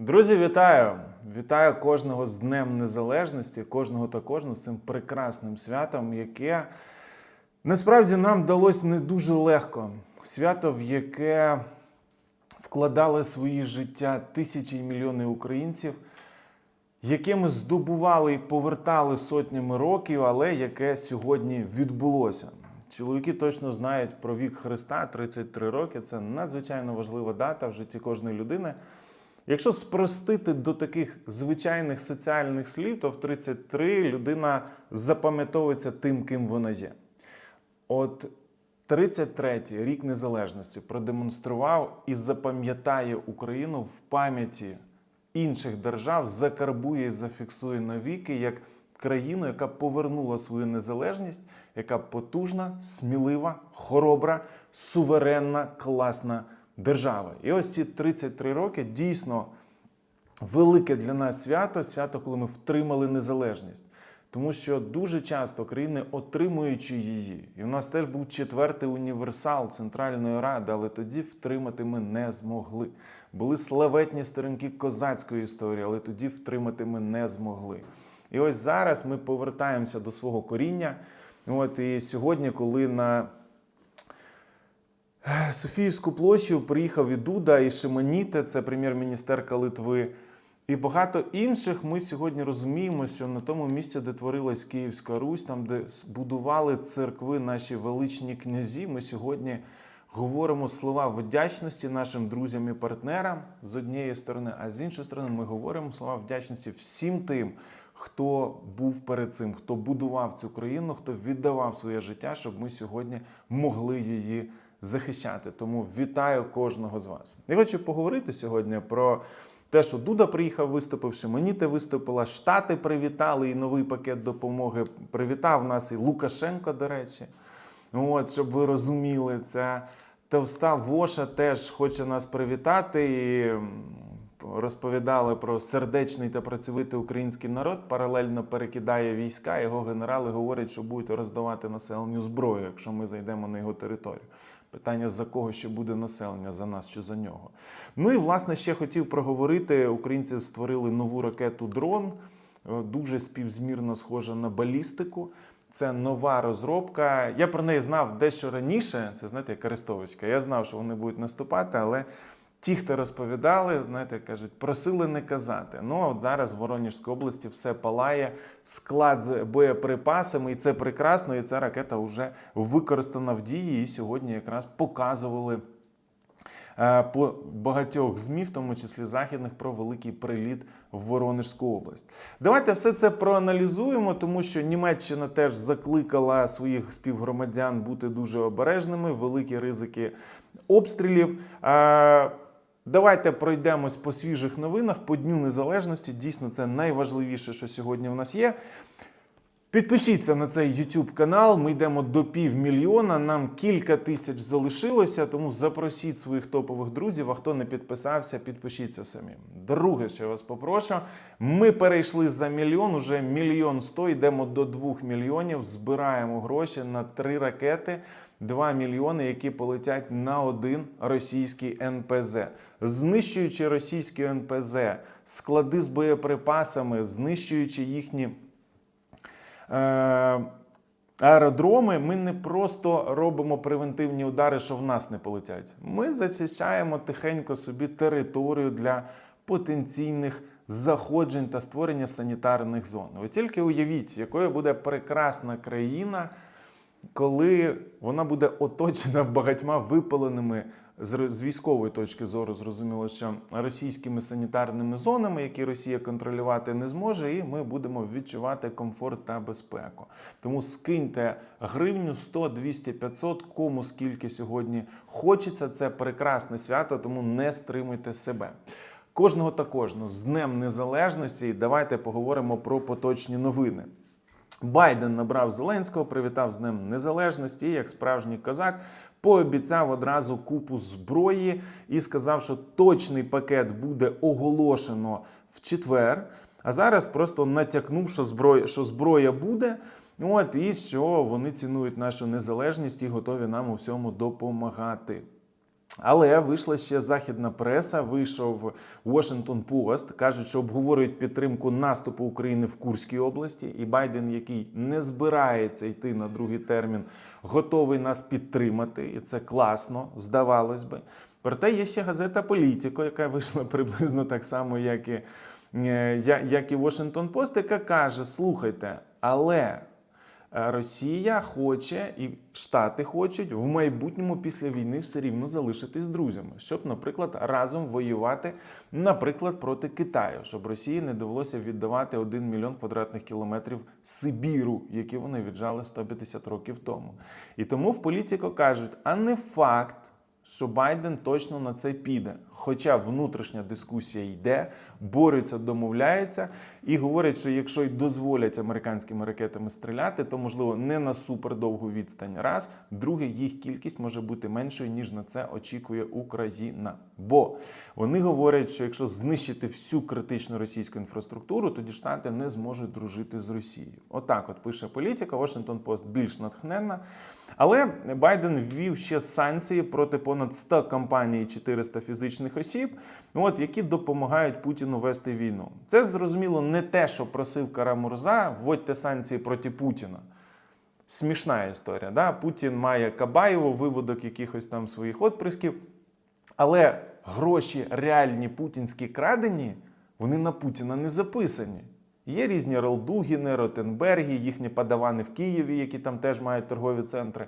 Друзі, вітаю! Вітаю кожного з Днем Незалежності, кожного та кожну з цим прекрасним святом, яке насправді нам далось не дуже легко. Свято, в яке вкладали свої життя тисячі і мільйони українців, яке ми здобували і повертали сотнями років, але яке сьогодні відбулося. Чоловіки точно знають про вік Христа 33 роки. Це надзвичайно важлива дата в житті кожної людини. Якщо спростити до таких звичайних соціальних слів, то в 33 людина запам'ятовується тим, ким вона є. От 33-й рік незалежності продемонстрував і запам'ятає Україну в пам'яті інших держав, закарбує і зафіксує навіки як країну, яка повернула свою незалежність, яка потужна, смілива, хоробра, суверенна, класна держава. І ось ці 33 роки дійсно велике для нас свято, свято, коли ми втримали незалежність. Тому що дуже часто країни, отримуючи її, і в нас теж був четвертий універсал Центральної Ради, але тоді втримати ми не змогли. Були славетні сторінки козацької історії, але тоді втримати ми не змогли. І ось зараз ми повертаємося до свого коріння. От і сьогодні, коли на Софіївську площу приїхав і Дуда, і Шиманіте, це прем'єр-міністерка Литви, і багато інших. Ми сьогодні розуміємо, що на тому місці, де творилась Київська Русь, там, де будували церкви наші величні князі, ми сьогодні говоримо слова вдячності нашим друзям і партнерам з однієї сторони, а з іншої сторони, ми говоримо слова вдячності всім тим, хто був перед цим, хто будував цю країну, хто віддавав своє життя, щоб ми сьогодні могли її захищати. Тому вітаю кожного з вас. Я хочу поговорити сьогодні про те, що Дуда приїхав, виступивши, Маніте виступила, Штати привітали і новий пакет допомоги привітав нас і Лукашенко, до речі. От, щоб ви розуміли, це Товста Воша теж хоче нас привітати і розповідали про сердечний та працьовитий український народ, паралельно перекидає війська. Його генерали говорять, що будуть роздавати населенню зброю, якщо ми зайдемо на його територію. Питання за кого ще буде населення, за нас чи за нього. Ну і власне ще хотів проговорити: українці створили нову ракету дрон, е, дуже співзмірно схожа на балістику. Це нова розробка. Я про неї знав дещо раніше. Це знаєте, як. Я знав, що вони будуть наступати, але ті, хто розповідали, знаєте, кажуть, просили не казати. Ну а от зараз в Воронежській області все палає, склад з боєприпасами, і це прекрасно. І ця ракета вже використана в дії. І сьогодні якраз показували. е, По багатьох ЗМІ, в тому числі західних, про великий приліт в Воронежську область. Давайте все це проаналізуємо, тому що Німеччина теж закликала своїх співгромадян бути дуже обережними, великі ризики обстрілів. Давайте пройдемось по свіжих новинах, по Дню Незалежності. Дійсно, це найважливіше, що сьогодні в нас є. Підпишіться на цей YouTube канал. Ми йдемо до півмільйона. Нам кілька тисяч залишилося, тому запросіть своїх топових друзів. А хто не підписався, підпишіться самі. Друге, що я вас попрошу. Ми перейшли за мільйон, уже мільйон сто. Йдемо до двох мільйонів. Збираємо гроші на три ракети. 2 мільйони, які полетять на один російський НПЗ, знищуючи російський НПЗ, склади з боєприпасами, знищуючи їхні е, аеродроми, ми не просто робимо превентивні удари, що в нас не полетять. Ми зачищаємо тихенько собі територію для потенційних заходжень та створення санітарних зон. Ви тільки уявіть, якою буде прекрасна країна. Коли вона буде оточена багатьма випаленими з військової точки зору, зрозуміло, що російськими санітарними зонами, які Росія контролювати не зможе, і ми будемо відчувати комфорт та безпеку. Тому скиньте гривню 100, 200, 500, кому скільки сьогодні хочеться. Це прекрасне свято, тому не стримуйте себе. Кожного та кожного з Днем Незалежності. Давайте поговоримо про поточні новини. Байден набрав Зеленського, привітав з Днем Незалежності, як справжній козак, пообіцяв одразу купу зброї і сказав, що точний пакет буде оголошено в четвер. А зараз просто натякнув, що зброя, що зброя буде. От і що вони цінують нашу незалежність і готові нам у всьому допомагати. Але вийшла ще західна преса, вийшов Washington Post, кажуть, що обговорюють підтримку наступу України в Курській області, і Байден, який не збирається йти на другий термін, готовий нас підтримати, і це класно, здавалось би. Проте є ще газета Політіко, яка вийшла приблизно так само, як і, е, як і Washington Post, яка каже: слухайте, але Росія хоче і Штати хочуть в майбутньому після війни все рівно залишитись друзями, щоб, наприклад, разом воювати, наприклад, проти Китаю, щоб Росії не довелося віддавати 1 мільйон квадратних кілометрів Сибіру, які вони віджали 150 років тому. І тому в політико кажуть, а не факт що Байден точно на це піде. Хоча внутрішня дискусія йде, борються, домовляються і говорять, що якщо й дозволять американськими ракетами стріляти, то можливо не на супердовгу відстань. Раз, друге, їх кількість може бути меншою ніж на це очікує Україна. Бо вони говорять, що якщо знищити всю критичну російську інфраструктуру, тоді штати не зможуть дружити з Росією. Отак, от пише політика. Washington Post більш натхненна. Але Байден ввів ще санкції проти понад 100 компаній і 400 фізичних осіб, от, які допомагають Путіну вести війну. Це зрозуміло не те, що просив Карамурза, вводьте санкції проти Путіна. Смішна історія. Да? Путін має Кабаєву, виводок якихось там своїх отприсків. Але гроші реальні путінські крадені, вони на Путіна не записані. Є різні Ролдугіни, Ротенберги, їхні подавани в Києві, які там теж мають торгові центри.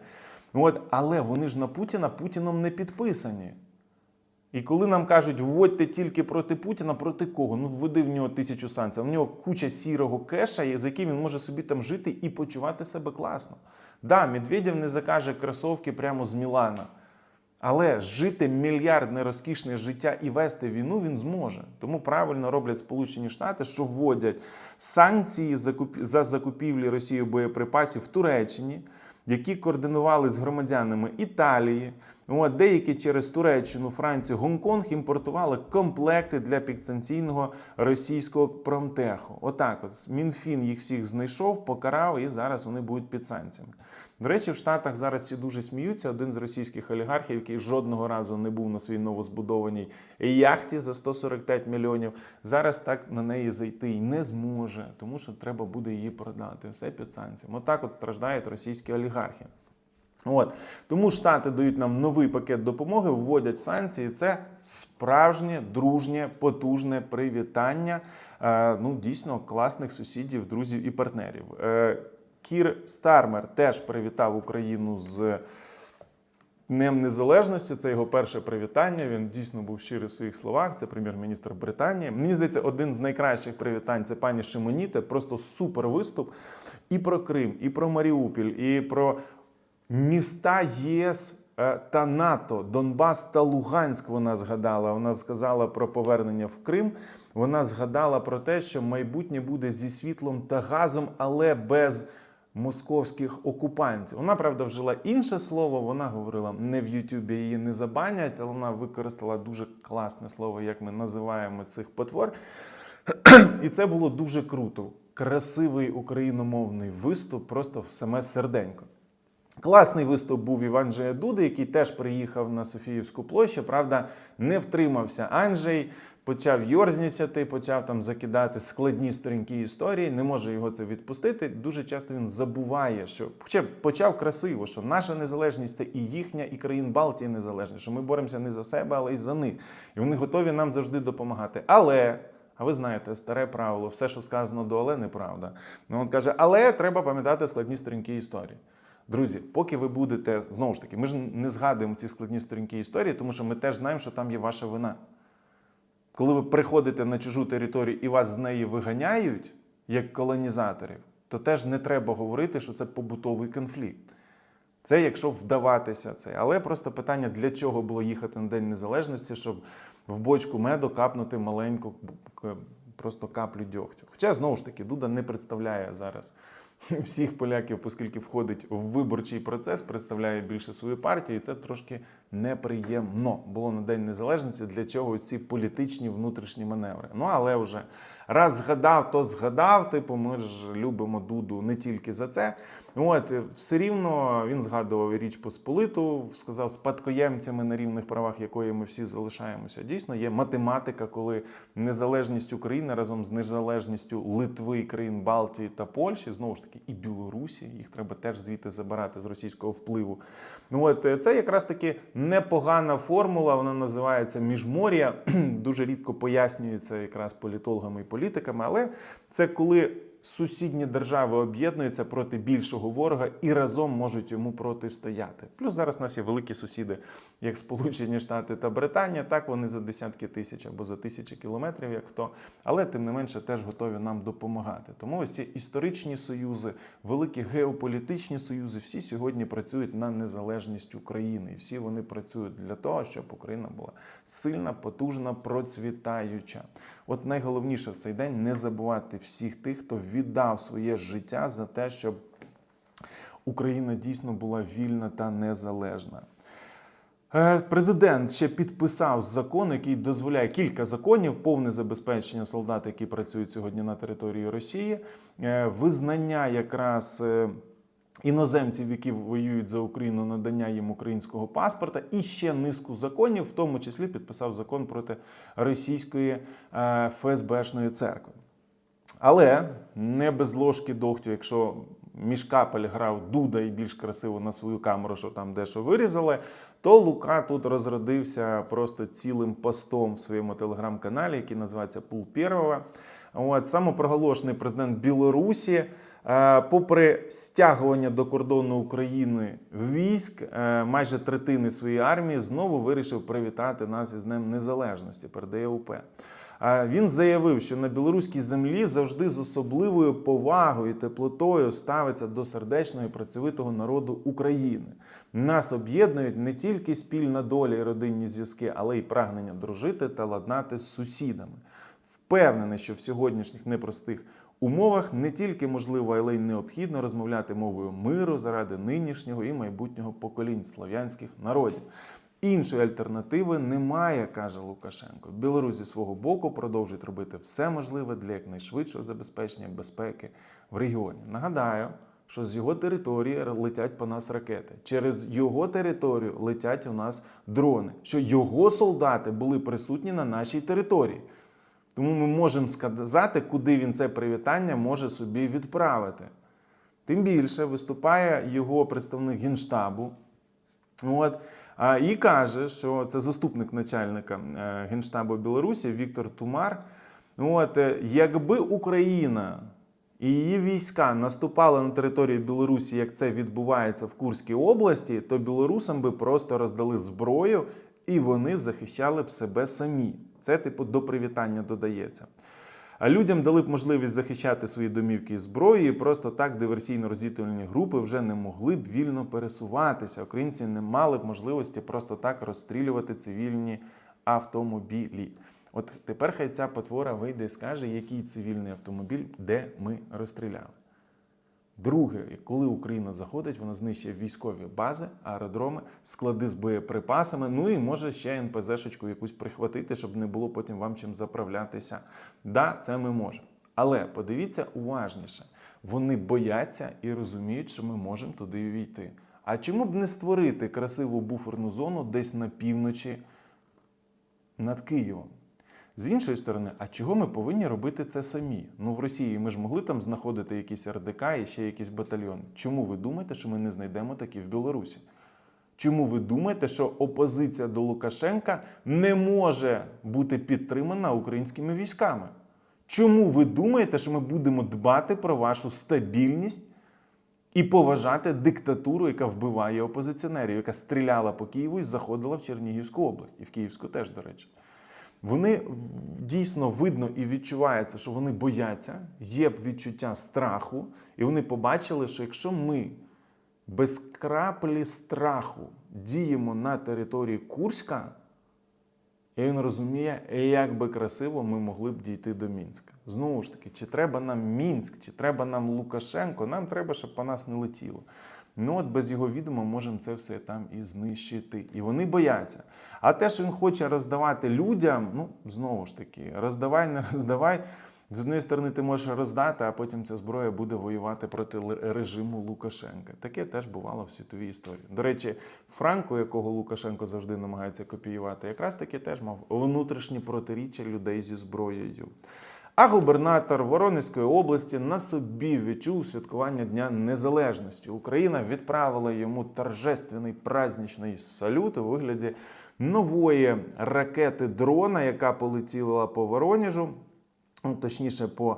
От, але вони ж на Путіна Путіном не підписані. І коли нам кажуть, вводьте тільки проти Путіна, проти кого? Ну, введи в нього тисячу санкцій. В нього куча сірого кеша, за який він може собі там жити і почувати себе класно. Да, Медведєв не закаже кросовки прямо з Мілана. Але жити мільярдне розкішне життя і вести війну він зможе. Тому правильно роблять Сполучені Штати, що вводять санкції за закупівлі Росією боєприпасів в Туреччині, які координували з громадянами Італії. От, деякі через Туреччину, Францію, Гонконг імпортували комплекти для підсанкційного російського промтеху. Отак, от Мінфін їх всіх знайшов, покарав, і зараз вони будуть під санкціями. До речі, в Штатах зараз всі дуже сміються. Один з російських олігархів, який жодного разу не був на своїй новозбудованій яхті за 145 мільйонів, зараз так на неї зайти і не зможе, тому що треба буде її продати. Все під санкціями. Отак от страждають російські олігархи. От тому Штати дають нам новий пакет допомоги, вводять санкції. Це справжнє, дружнє, потужне привітання. Е, ну дійсно класних сусідів, друзів і партнерів. Е, Кір Стармер теж привітав Україну з Днем Незалежності. Це його перше привітання. Він дійсно був щирий в своїх словах. Це прем'єр-міністр Британії. Мені здається, один з найкращих привітань це пані Шимоніте. Просто супер виступ і про Крим, і про Маріуполь, і про міста ЄС е, та НАТО, Донбас та Луганськ. Вона згадала. Вона сказала про повернення в Крим. Вона згадала про те, що майбутнє буде зі світлом та газом, але без московських окупантів. Вона правда вжила інше слово. Вона говорила не в Ютубі її не забанять, але вона використала дуже класне слово, як ми називаємо цих потвор. І це було дуже круто. Красивий україномовний виступ, просто в саме серденько. Класний виступ був і в Анджея Дуди, який теж приїхав на Софіївську площу. Правда, не втримався Анджей, почав йорзнічати, почав там закидати складні сторінки історії. Не може його це відпустити. Дуже часто він забуває, що хоча почав красиво, що наша незалежність це і їхня, і країн Балтії незалежність, що ми боремося не за себе, але й за них. І вони готові нам завжди допомагати. Але. А ви знаєте, старе правило, все, що сказано до але, неправда. Ну, от каже, але треба пам'ятати складні сторінки історії. Друзі, поки ви будете знову ж таки, ми ж не згадуємо ці складні сторінки історії, тому що ми теж знаємо, що там є ваша вина. Коли ви приходите на чужу територію і вас з неї виганяють як колонізаторів, то теж не треба говорити, що це побутовий конфлікт. Це якщо вдаватися це. Але просто питання, для чого було їхати на День Незалежності, щоб в бочку меду капнути маленьку просто каплю дьогтю. Хоча, знову ж таки, Дуда не представляє зараз всіх поляків, оскільки входить в виборчий процес, представляє більше свою партію, і це трошки неприємно було на День Незалежності. Для чого ці політичні внутрішні маневри? Ну але вже раз згадав, то згадав. Типу, ми ж любимо Дуду не тільки за це. От все рівно він згадував Річ Посполиту, сказав спадкоємцями на рівних правах, якої ми всі залишаємося. Дійсно, є математика, коли незалежність України разом з незалежністю Литви, країн Балтії та Польщі, знову ж таки, і Білорусі, їх треба теж звідти забирати з російського впливу. Ну от це якраз таки непогана формула. Вона називається міжмор'я. Дуже рідко пояснюється якраз політологами і політиками, але це коли сусідні держави об'єднуються проти більшого ворога і разом можуть йому протистояти. Плюс зараз у нас є великі сусіди, як Сполучені Штати та Британія. Так вони за десятки тисяч або за тисячі кілометрів, як хто, але тим не менше теж готові нам допомагати. Тому ось ці історичні союзи, великі геополітичні союзи, всі сьогодні працюють на незалежність України, і всі вони працюють для того, щоб Україна була сильна, потужна, процвітаюча. От найголовніше в цей день не забувати всіх тих, хто віддав своє життя за те, щоб Україна дійсно була вільна та незалежна. Е, Президент ще підписав закон, який дозволяє кілька законів, повне забезпечення солдат, які працюють сьогодні на території Росії, е, визнання якраз е, іноземців, які воюють за Україну, надання їм українського паспорта, і ще низку законів, в тому числі підписав закон проти російської ФСБшної церкви. Але не без ложки догтю, якщо Мішкапель грав Дуда і більш красиво на свою камеру, що там дещо вирізали, то Лука тут розродився просто цілим постом в своєму телеграм-каналі, який називається Пул Первого. От самопроголошений президент Білорусі, попри стягування до кордону України військ, е, майже третини своєї армії знову вирішив привітати нас із Днем Незалежності. Передає УП. Він заявив, що на білоруській землі завжди з особливою повагою і теплотою ставиться до сердечного і працьовитого народу України. Нас об'єднують не тільки спільна доля і родинні зв'язки, але й прагнення дружити та ладнати з сусідами. Впевнений, що в сьогоднішніх непростих умовах не тільки можливо, але й необхідно розмовляти мовою миру заради нинішнього і майбутнього поколінь слов'янських народів. Іншої альтернативи немає, каже Лукашенко. Білорусь зі свого боку продовжують робити все можливе для якнайшвидшого забезпечення безпеки в регіоні. Нагадаю, що з його території летять по нас ракети. Через його територію летять у нас дрони. Що його солдати були присутні на нашій території. Тому ми можемо сказати, куди він це привітання може собі відправити. Тим більше виступає його представник генштабу. От, і каже, що це заступник начальника е, генштабу Білорусі Віктор Тумар. От, е, якби Україна і її війська наступали на територію Білорусі, як це відбувається в Курській області, то білорусам би просто роздали зброю і вони захищали б себе самі. Це, типу, до привітання додається. А людям дали б можливість захищати свої домівки і зброї, і просто так диверсійно-розвідувальні групи вже не могли б вільно пересуватися. Українці не мали б можливості просто так розстрілювати цивільні автомобілі. От тепер хай ця потвора вийде і скаже, який цивільний автомобіль, де ми розстріляли. Друге, коли Україна заходить, вона знищує військові бази, аеродроми, склади з боєприпасами. Ну і може ще НПЗ-шечку якусь прихватити, щоб не було потім вам чим заправлятися. Да, це ми можемо. Але подивіться уважніше, вони бояться і розуміють, що ми можемо туди війти. А чому б не створити красиву буферну зону десь на півночі над Києвом? З іншої сторони, а чого ми повинні робити це самі? Ну в Росії ми ж могли там знаходити якісь РДК і ще якийсь батальйон. Чому ви думаєте, що ми не знайдемо такі в Білорусі? Чому ви думаєте, що опозиція до Лукашенка не може бути підтримана українськими військами? Чому ви думаєте, що ми будемо дбати про вашу стабільність і поважати диктатуру, яка вбиває опозиціонерів, яка стріляла по Києву і заходила в Чернігівську область, і в Київську теж, до речі? Вони дійсно видно і відчувається, що вони бояться, є відчуття страху, і вони побачили, що якщо ми без краплі страху діємо на території Курська, І він розуміє, як би красиво ми могли б дійти до Мінська. Знову ж таки, чи треба нам Мінськ, чи треба нам Лукашенко, нам треба, щоб по нас не летіло. Ну от без його відома можемо це все там і знищити. І вони бояться. А те, що він хоче роздавати людям, ну знову ж таки, роздавай, не роздавай. З однієї сторони, ти можеш роздати, а потім ця зброя буде воювати проти режиму Лукашенка. Таке теж бувало в світовій історії. До речі, Франко, якого Лукашенко завжди намагається копіювати, якраз таки теж мав внутрішні протиріччя людей зі зброєю. А губернатор Воронезької області на собі відчув святкування Дня Незалежності. Україна відправила йому торжественний праздничний салют у вигляді нової ракети дрона, яка полетіла по Воронежу, ну, точніше по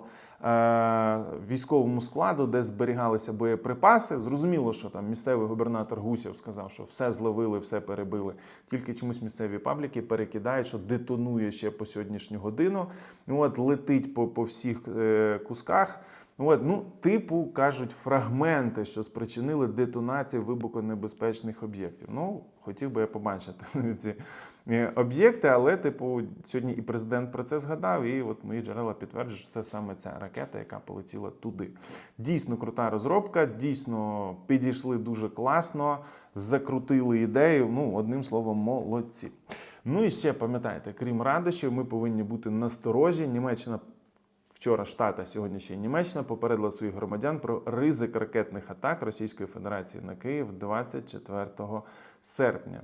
військовому складу, де зберігалися боєприпаси. Зрозуміло, що там місцевий губернатор Гусєв сказав, що все зловили, все перебили. Тільки чомусь місцеві пабліки перекидають, що детонує ще по сьогоднішню годину. Ну, От летить по, по всіх е, кусках. От, ну, типу, кажуть, фрагменти, що спричинили детонацію вибухонебезпечних об'єктів. Ну, хотів би я побачити ці е, об'єкти, але, типу, сьогодні і президент про це згадав, і от мої джерела підтверджують, що це саме ця ракета, яка полетіла туди. Дійсно крута розробка, дійсно підійшли дуже класно, закрутили ідею. Ну, одним словом, молодці. Ну і ще пам'ятайте, крім радощів, ми повинні бути насторожі. Німеччина Вчора Штата, сьогодні ще й Німеччина попередила своїх громадян про ризик ракетних атак Російської Федерації на Київ 24 серпня.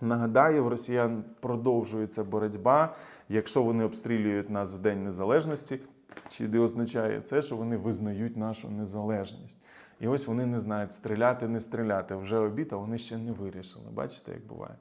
Нагадаю, в росіян продовжується боротьба. Якщо вони обстрілюють нас в День Незалежності, чи де означає це, що вони визнають нашу незалежність. І ось вони не знають, стріляти, не стріляти. Вже обід, а вони ще не вирішили. Бачите, як буває?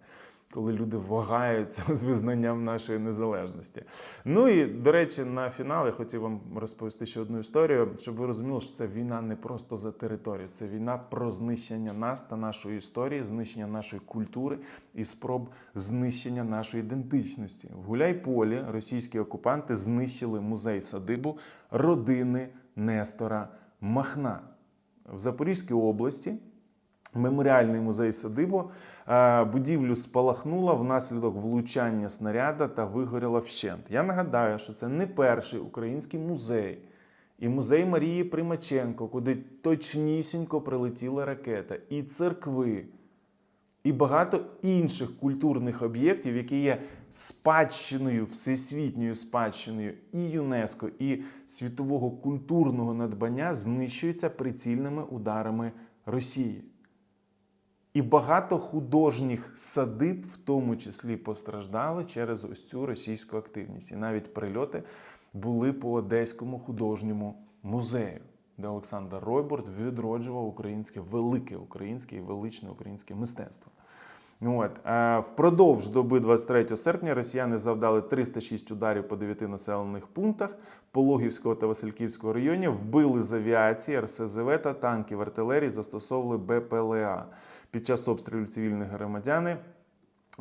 Коли люди вагаються з визнанням нашої незалежності. Ну і до речі, на фінал я хотів вам розповісти ще одну історію, щоб ви розуміли, що це війна не просто за територію, це війна про знищення нас та нашої історії, знищення нашої культури і спроб знищення нашої ідентичності. В Гуляйполі російські окупанти знищили музей садибу родини Нестора Махна в Запорізькій області. Меморіальний музей садибу е, будівлю спалахнула внаслідок влучання снаряда та вигоріла вщент. Я нагадаю, що це не перший український музей і музей Марії Примаченко, куди точнісінько прилетіла ракета, і церкви, і багато інших культурних об'єктів, які є спадщиною, всесвітньою спадщиною і ЮНЕСКО, і світового культурного надбання, знищуються прицільними ударами Росії. І багато художніх садиб, в тому числі, постраждали через ось цю російську активність. І навіть прильоти були по Одеському художньому музею, де Олександр Ройборд відроджував українське велике українське і величне українське мистецтво. Ну От. Впродовж доби 23 серпня росіяни завдали 306 ударів по 9 населених пунктах Пологівського та Васильківського районів, вбили з авіації, РСЗВ та танків артилерії, застосовували БПЛА. Під час обстрілів цивільних громадяни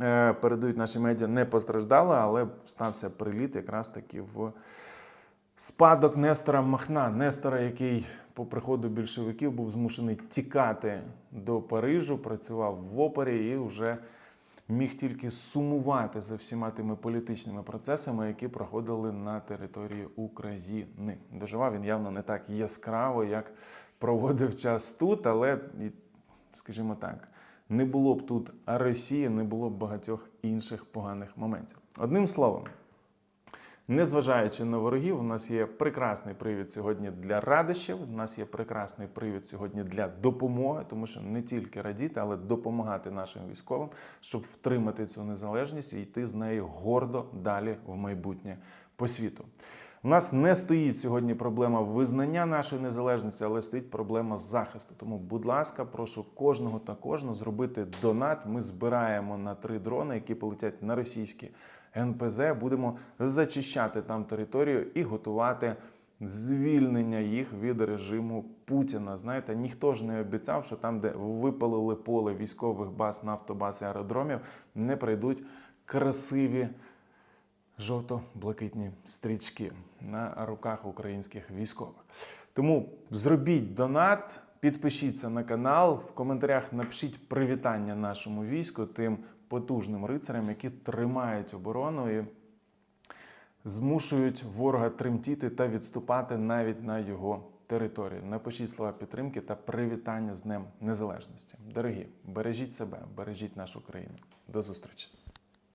е, передають наші медіа не постраждали, але стався приліт якраз таки в спадок Нестора Махна. Нестора, який по приходу більшовиків був змушений тікати до Парижу, працював в опері і вже міг тільки сумувати за всіма тими політичними процесами, які проходили на території України. Доживав він явно не так яскраво, як проводив час тут, але скажімо так, не було б тут Росії, не було б багатьох інших поганих моментів. Одним словом, незважаючи на ворогів, у нас є прекрасний привід сьогодні для радощів. У нас є прекрасний привід сьогодні для допомоги, тому що не тільки радіти, але допомагати нашим військовим, щоб втримати цю незалежність і йти з нею гордо далі в майбутнє по світу. У нас не стоїть сьогодні проблема визнання нашої незалежності, але стоїть проблема захисту. Тому, будь ласка, прошу кожного та кожну зробити донат. Ми збираємо на три дрони, які полетять на російські НПЗ. Будемо зачищати там територію і готувати звільнення їх від режиму Путіна. Знаєте, ніхто ж не обіцяв, що там, де випалили поле військових баз, нафтобаз і аеродромів, не прийдуть красиві жовто-блакитні стрічки на руках українських військових. Тому зробіть донат, підпишіться на канал, в коментарях напишіть привітання нашому війську, тим потужним рицарям, які тримають оборону і змушують ворога тремтіти та відступати навіть на його територію. Напишіть слова підтримки та привітання з Днем Незалежності. Дорогі, бережіть себе, бережіть нашу країну. До зустрічі!